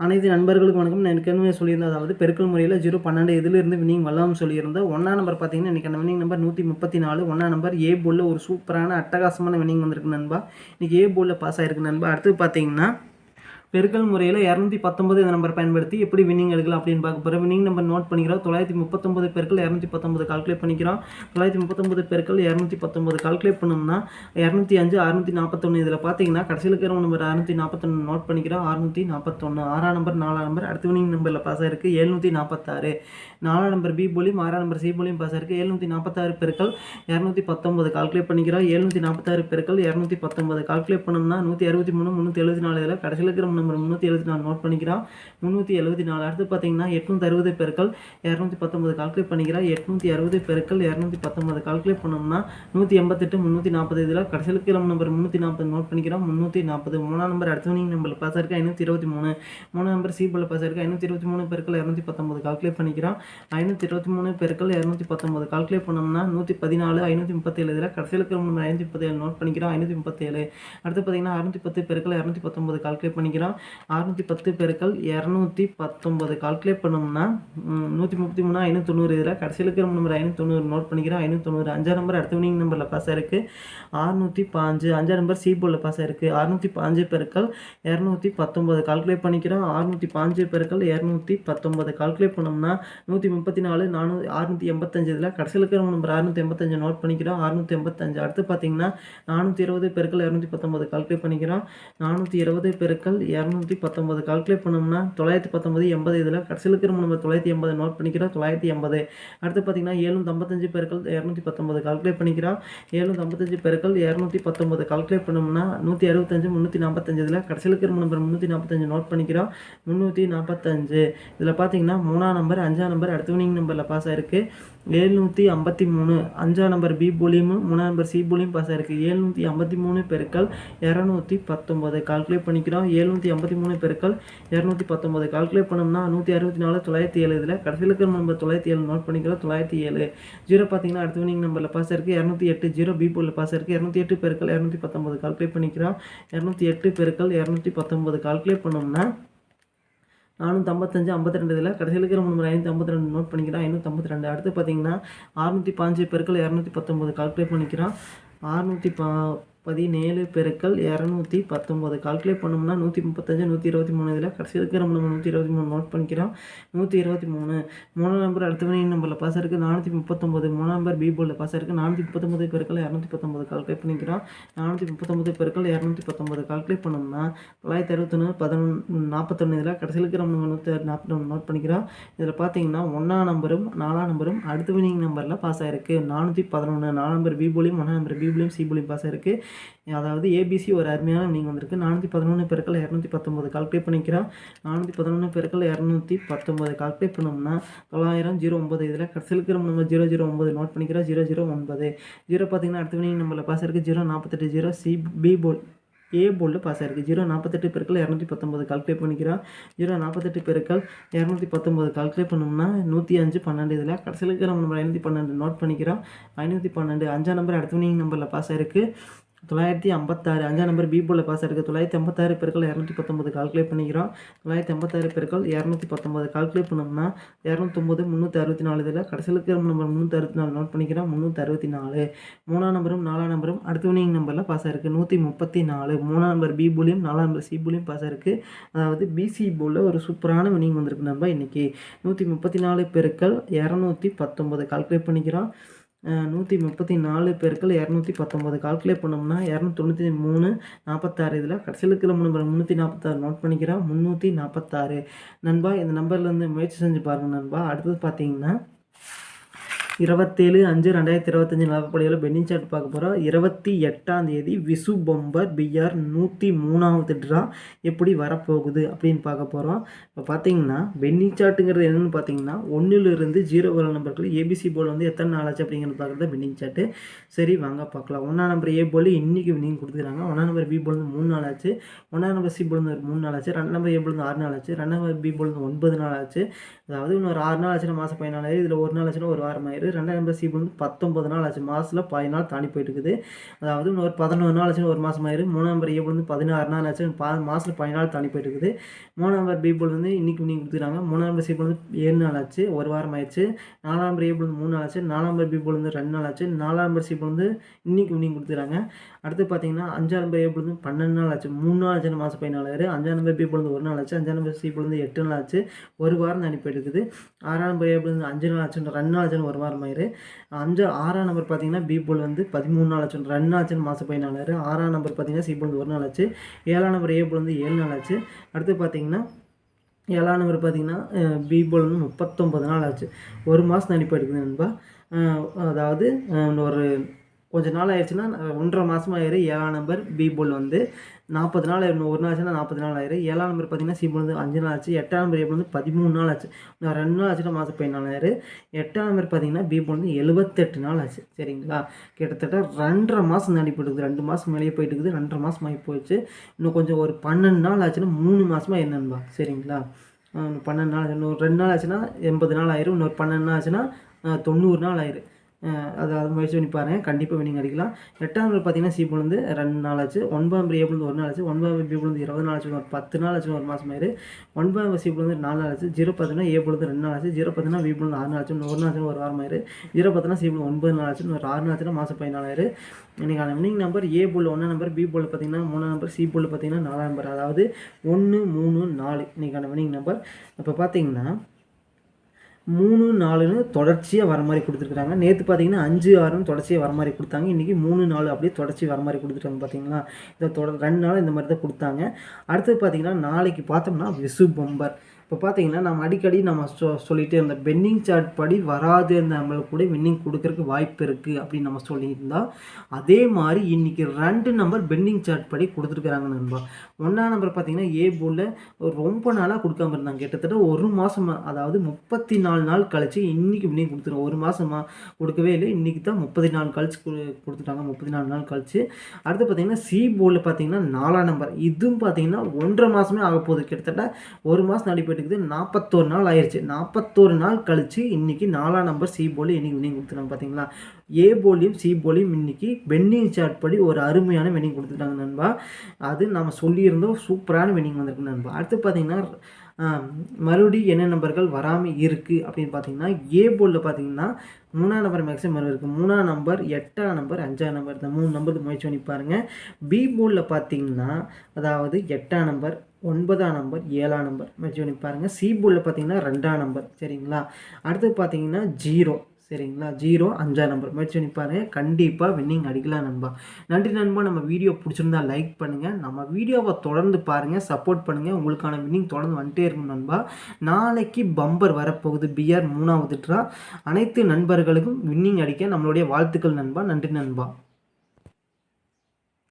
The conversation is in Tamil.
அனைத்து நண்பர்களுக்கும் வணக்கம். நான் ஏற்கனவே சொல்லியிருந்தேன் அதாவது பெருக்கல் முறையில் ஜீரோ பன்னெண்டு இதிலிருந்து வினிங் வரலாம்னு சொல்லியிருந்தேன் ஒன்றா நம்பர் பார்த்தீங்கன்னா இன்றைக்கி அந்த வினிங் நம்பர் நூற்றி முப்பத்தி நாலு ஒன்றா நம்பர் ஏ போலில் ஒரு சூப்பரான அட்டகாசமான வினிங் வந்திருக்கு நண்பா. இன்றைக்கி ஏ போலில் பாஸ் ஆகிருக்கு நண்பா. அடுத்து பார்த்தீங்கன்னா பெருக்கல் முறையில் இரநூத்தி பத்தொன்பது இந்த நம்பர் பயன்படுத்தி எப்படி வின்னிங் எடுக்கலாம் அப்படின்னு பார்க்க போகிறோம் வின்னிங் நம்பர் நோட் பண்ணிக்கிறோம். தொள்ளாயிரத்தி முப்பத்தொம்பது பெருக்கள் இரநூத்தி பத்தொம்பது கால்குலேட் பண்ணிக்கிறோம். தொள்ளாயிரத்தி முப்பத்தொம்பது பெருக்கள் இரநூத்தி பத்தொம்பது கால்குலேட் பண்ணோம்னா இரநூத்தி அஞ்சு அறுநூத்தி நாற்பத்தொன்று இதில் பார்த்தீங்கன்னா கடைசியில் இருக்கிற நம்பர் அறுநூற்றி நாற்பத்தொன்று நோட் பண்ணிக்கிறோம். அறுநூற்றி நாற்பத்தொன்று ஆறாம் நம்பர் நாலாம் நம்பர் அடுத்த வின்னிங் நம்பரில் பாஸ் ஆயிருக்கு. எழுநூற்றி நாற்பத்தாறு நாலாம் நம்பர் பி போலியும் ஆறாம் நம்பர் சி போலியும் பாஸ் ஆயிருக்கு. எழுநூற்றி நாற்பத்தாறு பெருக்கள் இரநூத்தி பத்தொம்பது கால்குலேட் பண்ணிக்கிறோம். எழுநூற்றி நாற்பத்தாறு பெருக்கள் இரநூத்தி பத்தொம்பது கால்குலேட் பண்ணோம்னா நூற்றி அறுபத்தி மூணு முந்நூற்றி எழுபத்தி நாலு. இதில் கடைசியில் இருக்கிற நம்பர் முந்நூற்றி எழுபத்தி நாலு நோட் பண்ணிக்கிறான் முந்நூற்றி எழுபத்தி நாலு. அடுத்து பார்த்தீங்கன்னா எட்நூற்றி அறுபது பெருக்கள். இரநூத்தி பத்தொம்பது கால்குலேட் பண்ணிக்கிறா. எட்நூற்றி அறுபது பெருக்கள். இரநூத்தி பத்தொம்பது கால்குலேட் பண்ணோம்னா நூற்றி எண்பத்தெட்டு முந்நூற்றி நாற்பது இதில் கடைசியில் இருக்கிற நம்பர் முந்நூற்றி நாற்பது நோட் பண்ணிக்கிறோம் முந்நூற்றி நாற்பது. மூணாம் நம்பர் அடுத்தவனிங் நம்பர் பாஸ் ஆயிருக்கு. ஐநூற்றி இருபத்தி மூணு. மூணாம் நம்பர் சி போல் பாஸ் ஆயிருக்கு. ஐநூற்றி இருபத்தி மூணு பெருக்கள். இரநூத்தி பத்தொம்பது கால்குலேட் பண்ணிக்கிறான் ஐநூற்றி இருபத்தி மூணு பெருக்கள். இரநூத்தி பத்தொம்பது கால்குலேட் பண்ணோம்னா நூற்றி பதினாலு ஐநூற்றி முப்பத்தேழு இதில் கடைசியில் இருக்கிற நம்பர் ஐநூற்றி முப்பத்தேழு நோட் பண்ணிக்கிறோம் ஐநூற்றி முப்பத்தேழு. அடுத்து பார்த்தீங்கன்னா அறுநூற்றி பத்து பெருக்கள். இரநூத்தி பத்தொம்பது கால்குலேட் பண்ணிக்கிறோம் அறுநூற்றி பத்து பெருக்கள் இரநூத்தி பத்தொம்பது கால்குலேட் பண்ணோம்னா நூற்றி முப்பத்தி மூணு ஐநூற்றி தொண்ணூறு இதில் கடைசியில் இருக்கிற நம்பர் ஐநூற்றி தொண்ணூறு நோட் பண்ணிக்கிறோம் ஐநூற்றி தொண்ணூறு. அஞ்சாம் நம்பர் அடுத்த வினிங் நம்பரில் பாஸ் ஆயிருக்கு. அறுநூற்றி பாஞ்சு அஞ்சாம் நம்பர் சி போர்டில் பாஸ் ஆயிருக்கு. அறுநூற்றி பாஞ்சு பெருக்கள் இரநூத்தி பத்தொம்பது கால்குலேட் பண்ணிக்கிறோம். அறுநூற்றி பாஞ்சு பெருக்கள் இரநூத்தி பத்தொம்பது கால்குலேட் பண்ணோம்னா நூற்றி முப்பத்தி நாலு நானூ அறுநூற்றி எண்பத்தஞ்சு இதில் கடைசியில் இருக்கிற நம்பர் அறுநூற்றி எண்பத்தஞ்சு நோட் பண்ணிக்கிறோம். அறுநூற்றி எண்பத்தஞ்சு. அடுத்து பார்த்தீங்கன்னா நானூற்றி இருபது பெருக்கள் இரநூத்தி பத்தொம்பது கால்குலேட் பண்ணிக்கிறோம். நானூற்றி இருபது பெருக்கள் இரநூத்தி பத்தொம்பது கால்குலேட் பண்ணோம்னா தொள்ளாயிரத்தி பத்தொம்பது எண்பது இதில் கடைசியில் இருக்கிற நம்பர் தொள்ளாயிரத்தி எண்பது நோட் பண்ணிக்கிறோம். தொள்ளாயிரத்தி எண்பது. அடுத்து பார்த்தீங்கன்னா ஏழும் ஐம்பத்தஞ்சு பேருக்கள் இரநூத்தி பத்தொம்பது கால்குலேட் பண்ணிக்கிறோம். ஏழும் ஐம்பத்தஞ்சு பெருக்கள் இரநூத்தி பத்தொம்பது கால்குலேட் பண்ணோம்னா நூற்றி அறுபத்தஞ்சு முந்நூற்றி நாற்பத்தஞ்சு இதில் கடைசியில் இருக்கிற நம்பர் முந்நூற்றி நாற்பத்தஞ்சு நோட் பண்ணிக்கிறோம். முந்நூற்றி நாற்பத்தஞ்சு இதில் பார்த்தீங்கன்னா மூணாம் நம்பர் அஞ்சாம் நம்பர் அடுத்த வினிங் நம்பரில் பாஸ் ஆயிருக்கு. எழுநூற்றி ஐம்பத்தி மூணு அஞ்சாம் நம்பர் பி போலியும் மூணாம் நம்பர் சி போலியும் பாஸ் ஆயிருக்கு. ஏழ்நூற்றி ஐம்பத்தி மூணு பெருக்கள் இரநூத்தி பத்தொம்பது கால்குலேட் பண்ணிக்கிறோம். எழுநூற்றி ஐம்பத்தி மூணு பெருக்கள் இரநூத்தி பத்தொம்பது கால்குலேட் பண்ணோம்னா நூற்றி அறுபத்தி நாலு தொள்ளாயிரத்தி ஏழு இதில் கடைசியில் இருக்கிற நம்பர் தொள்ளாயிரத்தி ஏழு நோட் பண்ணிக்கிறோம். தொள்ளாயிரத்தி ஏழு. ஜீரோ பார்த்தீங்கன்னா அடுத்த வினிங் நம்பரில் பாஸ் இருக்குது இரநூத்தி எட்டு ஜீரோ பி போலில் பாஸ் இருக்குது இரநூத்தி எட்டு பெருக்கள் இரநூத்தி பத்தொம்பது கால்குலேட் பண்ணிக்கிறோம். இரநூத்தி எட்டு பெருக்கள் இரநூத்தி பத்தொம்பது கால்குலேட் பண்ணோம்னா நானூற்றி ஐம்பத்தஞ்சு ஐம்பத்தி ரெண்டு இதில் கடைசியில் இருக்கிற நம்பர் ஐநூற்றி ஐம்பத்தி ரெண்டு நோட் பண்ணிக்கிறோம். ஐநூற்றி ஐம்பத்தி ரெண்டு அடுத்து பார்த்தீங்கன்னா அறுநூற்றி பாஞ்சு பெருக்கள் இரநூத்தி பத்தொம்பது கால்குலேட் பண்ணிக்கிறோம். அறுநூற்றி பா பதினேழு பெருக்கள் இரநூத்தி பத்தொம்பது கால்குலேட் பண்ணோம்னா நூற்றி முப்பத்தஞ்சு நூற்றி இருபத்தி மூணு இதில் கடைசி இருக்கிற நம்ம நூற்றி இருபத்தி மூணு நோட் பண்ணிக்கிறோம். நூற்றி இருபத்தி மூணு மூணாம் நம்பர் அடுத்த வினை நம்பரில் பாஸ் இருக்குது நானூற்றி முப்பத்தொம்பது மூணாம் நம்பர் பி போர்டில் பாஸ் இருக்குது நானூற்றி முப்பத்தொம்பது பெருக்கள் இரநூத்தி பத்தொம்பது கால்குலேட் பண்ணிக்கிறோம். நானூற்றி முப்பத்தொம்பது பெருக்கள் இரநூத்தி பத்தொம்பது கால்குலேட் பண்ணோம்னா தொள்ளாயிரத்தி அறுபத்தொன்று பதினொன்று நாற்பத்தொன்று இதில் கடைசியில் இருக்கிற நம்ம நூற்றி நாற்பத்தொன்று நோட் பண்ணிக்கிறோம். இதில் பார்த்தீங்கன்னா ஒன்றாம் நம்பரும் நாலாம் நம்பரும் அடுத்த வினிங் நம்பரில் பாஸ் ஆயிருக்கு. நானூற்றி பதினொன்று நாலாம் நம்பர் பி போலியும் ஒன்றாம் நம்பர் பி போலியும் சி போலியும் பாஸ் ஆயிருக்கு. அதாவது ஏபிசி ஒரு அருமையான வினிங் வந்திருக்கு. நானூற்றி பதினொன்று பெருக்கள் இரநூத்தி பத்தொம்பது கால்குலேட் பண்ணிக்கிறோம். நானூற்றி பதினொன்று பெருக்கள் இரநூத்தி பத்தொம்பது கால்குலேட் பண்ணோம்னா தொள்ளாயிரம் ஜீரோ ஒம்பது இதில் கடைசியில் இருக்கிற நம்ம ஜீரோ ஜீரோ ஒம்பது நோட் பண்ணிக்கிறோம். ஜீரோ ஜீரோ ஒன்பது. ஜீரோ பார்த்தீங்கன்னா அடுத்த வினிங் நம்பரில் பாஸ் ஆயிருக்கு ஜீரோ நாற்பத்தெட்டு ஜீரோ சி பி போல் ஏ போல்டு பாஸ் ஆயிருக்கு ஜீரோ நாற்பத்தெட்டு பெருக்கள் இரநூத்தி பத்தொம்பது கால்குலேட் பண்ணிக்கிறோம். ஜீரோ நாற்பத்தெட்டு பெருக்கள் இரநூத்தி பத்தொம்பது கால்குலேட் பண்ணோம்னா நூற்றி அஞ்சு பன்னெண்டு இதில் கடைசியில் இருக்கிற நம்பர் ஐநூற்றி பன்னெண்டு நோட் பண்ணிக்கிறோம். ஐநூற்றி பன்னெண்டு அஞ்சாம் நம்பர் அடுத்த வினிங் நம்பரில் பாஸ் ஆயிருக்கு. தொள்ளாயிரத்தி ஐம்பத்தாறு அஞ்சாம் நம்பர் பி போல பாஸ் இருக்குது தொள்ளாயிரத்தி ஐம்பத்தாறு பெருக்கள் இரநூத்தி பத்தொம்பது கால்குலேட் பண்ணிக்கிறோம். தொள்ளாயிரத்தி ஐம்பத்தாறு பெருக்கள் இரநூத்தி பத்தொம்பது கால்குலேட் பண்ணோம்னா இரநூத்தொம்பது முந்நூற்றி அறுபத்தி நாலு இதில் கடைசியில் இருக்கிற நம்பர் முந்நூற்றி அறுபத்தி நாலு நோட் பண்ணிக்கிறோம். முந்நூற்றி அறுபத்தி நாலு. மூணாம் நம்பரும் நாலாம் நம்பரும் அடுத்த வினிங் நம்பரில் பாஸ் ஆயிருக்கு. நூற்றி முப்பத்தி நாலு. மூணாம் நம்பர் பி போலியும் நாலாம் நம்பர் சி போலியும் பாஸ் ஆயிருக்கு. அதாவது பிசி போலில் ஒரு சூப்பரான வினிங் வந்திருக்கு நம்ம இன்றைக்கி நூற்றி முப்பத்தி நாலு பெருக்கள் இரநூத்தி பத்தொம்பது கால்குலேட் பண்ணிக்கிறோம். நூற்றி முப்பத்தி நாலு பெருக்கள் இரநூத்தி பத்தொம்பது கால்குலேட் பண்ணோம்னா இரநூத்தி தொண்ணூற்றி மூணு நாற்பத்தாறு இதில் கடைசியில் இருக்கிற நம்பர் முந்நூற்றி நாற்பத்தாறு நோட் பண்ணிக்கிறோம் முந்நூற்றி நாற்பத்தாறு நண்பா இந்த நம்பர்லேருந்து முயற்சி செஞ்சு பாருங்கள் நண்பா. அடுத்தது பார்த்தீங்கன்னா இருபத்தேழு அஞ்சு ரெண்டாயிரத்தி இருபத்தஞ்சி நிலப்படியில் பென்னிங் சார்ட் பார்க்க போகிறோம் இருபத்தி எட்டாம் தேதி விசு பொம்பர் பிஆர் நூற்றி மூணாவது ட்ரா எப்படி வரப்போகுது அப்படின்னு பார்க்க போகிறோம் இப்போ பார்த்தீங்கன்னா பென்னிங் சார்ட்டுங்கிறது என்னென்னு பார்த்தீங்கன்னா ஒன்றிலிருந்து ஜீரோ வர நம்பர்கள் ஏபிசி போல் வந்து எத்தனை நாள் ஆச்சு அப்படிங்கிறது பார்க்குறது பென்னிங் சார்ட்டு. சரி வாங்க பார்க்கலாம். ஒன்றாம் நம்பர் ஏ போல் இன்றைக்கி நீங்கள் கொடுத்துருக்காங்க. ஒன்றாம் நம்பர் பி போல் மூணு நாள் ஆச்சு. ஒன்றாம் நம்பர் சி போல் வந்து ஒரு மூணு நாள் ஆச்சு. ரெண்டு நம்பர் ஏ போல் ஆறு நாள் ஆச்சு. ரெண்டு நம்பர் பி போல் ஒன்பது நாள் ஆச்சு. அதாவது இன்னொரு ஆறு நாள் ஆச்சுன்னா மாதம் பதினாலாயிரம் இதில் ஒரு நாள் ஆச்சுன்னா ஒரு வாரம் ஆயிரும் ஆயிரு ரெண்டாம் எம்பசி வந்து பத்தொம்பது நாள் ஆச்சு மாதத்தில் பாதி நாள் தாண்டி போயிட்டு இருக்குது அதாவது இன்னொரு ஒரு நாள் ஆச்சு ஒரு மாதம் ஆயிரு மூணாம் நம்பர் ஏபிள் வந்து பதினாறு நாள் ஆச்சு பா மாதத்தில் பதினாலு நாள் தாண்டி போயிட்டு இருக்குது மூணாம் நம்பர் பீபிள் வந்து இன்றைக்கி நீங்கள் கொடுத்துருக்காங்க மூணாம் நம்பர் சீபிள் வந்து ஏழு நாள் ஆச்சு ஒரு வாரம் ஆயிடுச்சு நாலாம் நம்பர் ஏபிள் வந்து மூணு நாள் ஆச்சு நாலாம் நம்பர் பீபிள் வந்து ரெண்டு நாள் ஆச்சு நாலாம் நம்பர் சீபிள் வந்து இன்றைக்கி நீங்கள் கொடுத்துருக்காங்க அடுத்து பார்த்தீங்கன்னா அஞ்சாம் நம்பர் ஏபிள் வந்து பன்னெண்டு நாள் ஆச்சு மூணு நாள் ஆச்சு மாதம் பதினாலாயிரம் அஞ்சாம் நம்பர் பீபிள் வந்து ஒரு நாள் ஆச்சு அஞ்சாம் நம்பர் சீபிள் வந்து எட்டு நாள் ஆச்சு ஒரு வாரம் தாண்டி போயிட்டு இருக்குது ஆறாம் நம்பர் ஏபிள் வந்து அஞ்சு நாள் ஆச்சு ரெண்டு நாள் ஆச்சுன்னு ஒரு வாரம் ஆயிரு அஞ்சு ஆறாம் நம்பர் பார்த்தீங்கன்னா பி போல் வந்து பதிமூணு நாள் ஆச்சு. ரன் ஆச்சுன்னு மாதம் பதினாலாயிரம் ஆறாம் நம்பர் பார்த்தீங்கன்னா சி போல் ஒரு நாள் ஆச்சு. ஏழாம் நம்பர் ஏ போல் வந்து ஏழு நாள் ஆச்சு. அடுத்து பார்த்தீங்கன்னா ஏழாம் நம்பர் பார்த்தீங்கன்னா பி போல் வந்து முப்பத்தொம்பது நாள் ஆச்சு. ஒரு மாதம் தாண்டி போயிட்டு நண்பா. அதாவது ஒரு கொஞ்ச நாள் ஆயிடுச்சுன்னா ஒன்றரை மாதம் ஆயிரு ஏழாம் நம்பர் பி போல் வந்து நாற்பது நாள் ஆயிரும் ஒரு நாள் ஆச்சுன்னா நாற்பது நாள் ஆயிரு. ஏழாம் நம்பர் பார்த்தீங்கன்னா சி போல் வந்து அஞ்சு நாள் ஆச்சு. எட்டாம் நம்பர் ஏ வந்து பதிமூணு நாள் ஆச்சு. ரெண்டு நாள் ஆச்சுன்னா மாதம் பதினாலு ஆயிரு. எட்டாம் நம்பர் பார்த்தீங்கன்னா பி போல் வந்து எழுபத்தெட்டு நாள் ஆச்சு. சரிங்களா? கிட்டத்தட்ட ரெண்டரை மாதம் தாண்டி போயிட்டு ரெண்டு மாதம் மேலேயே போயிட்டு இருக்குது ரெண்டரை மாதம் ஆகி போயிடுச்சு இன்னும் கொஞ்சம் ஒரு பன்னெண்டு நாள் ஆச்சுன்னா மூணு மாதமாக என்னன்பா சரிங்களா? பன்னெண்டு நாள் இன்னொரு ரெண்டு நாள் ஆச்சுன்னா எண்பது நாள் ஆயிரும். இன்னொரு பன்னெண்டு நாள் ஆச்சுன்னா தொண்ணூறு நாள் ஆயிரும் அது அது முயற்சி பண்ணி பாருங்கள் கண்டிப்பாக வினிங் அடிக்கலாம். எட்டாம் நம்பர் பார்த்தீங்கன்னா சி வந்து ரெண்டு நாள் ஆச்சு. ஒன்பதாம் பிரி ஏ வந்து ஒரு நாள் ஆச்சு. ஒன்பதாம் நம்பர் பி வந்து இருபது நாள் ஆச்சு. ஒரு பத்து நாள் ஆச்சு. ஒரு மாதம் ஆயிரு. ஒன்பதாம் நம்பர் சி வந்து நாலு நாள் ஆச்சு. ஜீரோ பார்த்தீங்கன்னா ஏ வந்து ரெண்டு நாள் ஆச்சு. ஜீரோ பார்த்தீங்கன்னா வி வந்து ஆறு நாள் ஆச்சு. ஒரு நாள் ஆச்சு ஒரு வாரம் ஆயிரு. ஜீரோ பார்த்தீங்கன்னா சி ஒன்பது நாள் ஆச்சு. ஒரு ஆறு நாள் ஆச்சுன்னா மாதம் பதினாலாயிரு இன்றைக்கான வினிங் நம்பர் ஏ போல் ஒன்றாம் நம்பர் பி போல் பார்த்தீங்கன்னா மூணாம் நம்பர் சி போல் பார்த்தீங்கன்னா நாலாம் நம்பர் அதாவது ஒன்று மூணு நாலு. இன்றைக்கான வினிங் நம்பர் இப்போ பார்த்தீங்கன்னா மூணு நாலுன்னு தொடர்ச்சியாக வர மாதிரி கொடுத்துருக்குறாங்க. நேற்று பார்த்தீங்கன்னா அஞ்சு ஆறுன்னு தொடர்ச்சியாக வர மாதிரி கொடுத்தாங்க. இன்றைக்கி மூணு நாலு அப்படியே தொடர்ச்சி வர மாதிரி கொடுத்துருக்காங்க பார்த்தீங்களா இதை தொடர் ரெண்டு நாள் இந்த மாதிரி தான் கொடுத்தாங்க. அடுத்தது பார்த்தீங்கன்னா நாளைக்கு பார்த்தோம்னா விசு பொம்பர். இப்போ பார்த்தீங்கன்னா நம்ம அடிக்கடி நம்ம சொ சொல்லிட்டு இருந்த பென்னிங் சார்ட் படி வராது நம்மளுக்கு கூட வின்னிங் கொடுக்கறதுக்கு வாய்ப்பு இருக்குது அப்படின்னு நம்ம சொல்லியிருந்தா அதே மாதிரி இன்றைக்கி ரெண்டு நம்பர் பென்னிங் சார்ட் படி கொடுத்துருக்குறாங்க நண்பா. ஒன்றாம் நம்பர் பார்த்தீங்கன்னா ஏ போர்டில் ரொம்ப நாளாக கொடுக்காம இருந்தாங்க. கிட்டத்தட்ட ஒரு மாதம் அதாவது முப்பத்தி நாலு நாள் கழிச்சு இன்றைக்கி வின்னிங் கொடுத்துருவோம் ஒரு மாதமாக கொடுக்கவே இல்லை. இன்றைக்கி தான் முப்பத்தி நாலு கழிச்சு கொடுத்துட்டாங்க. முப்பத்தி நாலு நாள் கழிச்சு. அடுத்து பார்த்தீங்கன்னா சி போலில் பார்த்தீங்கன்னா நாலாம் நம்பர் இதுவும் பார்த்தீங்கன்னா ஒன்றரை மாதமே ஆக போகுது கிட்டத்தட்ட ஒரு மாதம் நாடி போயிட்டு நாற்பத்தோரு நாள் ஆயிடுச்சு நாற்பத்தோரு நாள் கழிச்சு இன்னைக்கு நாலாம் நம்பர் சி போலி இன்னைக்கு வினிங் கொடுத்துட்டாங்க பார்த்தீங்களா ஏ போலியும் சி போலியும் இன்னைக்கு பென்னிங் சார்ட் படி ஒரு அருமையான வினிங் கொடுத்துட்டாங்க நண்பா. அது நம்ம சொல்லியிருந்தோம். சூப்பரான வினிங் வந்திருக்கு நண்பா. அடுத்து பார்த்தீங்கன்னா மறுபடி மறுபடியும் என்ன நம்பர்கள் வராமல் இருக்குது அப்படின்னு பார்த்தீங்கன்னா ஏ போர்டில் பார்த்தீங்கன்னா மூணாம் நம்பர் மேக்ஸிமம் வரும் இருக்குது மூணாம் நம்பர் எட்டாம் நம்பர் அஞ்சாம் நம்பர் இந்த மூணு நம்பருக்கு முயற்சி பண்ணி பாருங்கள் பி போர்டில் பார்த்தீங்கன்னா அதாவது எட்டாம் நம்பர் ஒன்பதாம் நம்பர் ஏழாம் நம்பர் முயற்சி பண்ணி பாருங்கள் சி போர்டில் பார்த்தீங்கன்னா ரெண்டாம் நம்பர் சரிங்களா? அடுத்து பார்த்தீங்கன்னா ஜீரோ சரிங்களா? ஜீரோ அஞ்சா நம்பர் முயற்சி பண்ணி பாருங்கள் கண்டிப்பாக வின்னிங் அடிக்கலாம் நண்பா. நன்றி நண்பா. நம்ம வீடியோ பிடிச்சிருந்தா லைக் பண்ணுங்கள் நம்ம வீடியோவை தொடர்ந்து பாருங்கள் சப்போர்ட் பண்ணுங்கள் உங்களுக்கான வின்னிங் தொடர்ந்து வந்துட்டே இருக்கும் நண்பா. நாளைக்கு பம்பர் வரப்போகுது. பிஆர் மூணாவது ட்ரா அனைத்து நண்பர்களுக்கும் வின்னிங் அடிக்க நம்மளுடைய வாழ்த்துக்கள் நண்பா. நன்றி நண்பா.